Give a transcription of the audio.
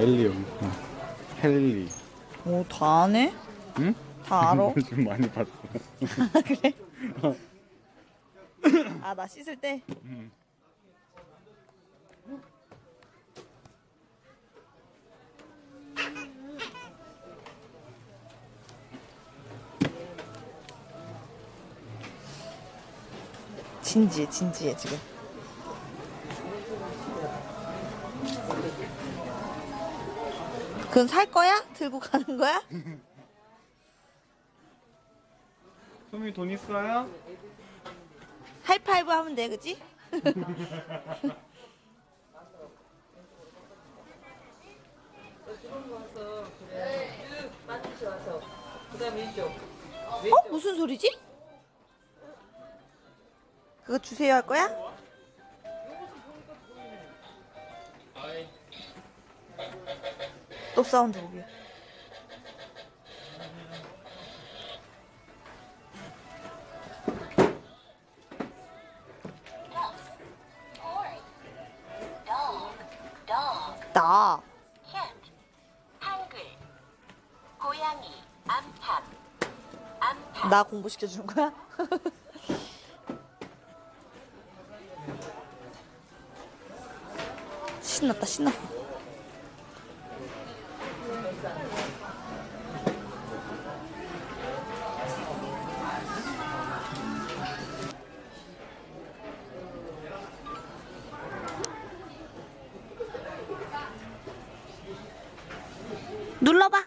엘리 여기 있구나. 헬리. 오, 다 아네? 응? 다 알아? 지금 많이 봤어. 그래? 아, 나 씻을 때? 진지해, 진지해, 지금. 그건 살 거야? 들고 가는 거야? 소미 돈 있어요? 하이파이브 하면 돼, 그지? 어? 무슨 소리지? 그거 주세요 할 거야? 또 사운드 오게. 나. cat 한글 고양이 암탉 암탉 나 공부시켜 주는 거야? 신났다 신났어 눌러봐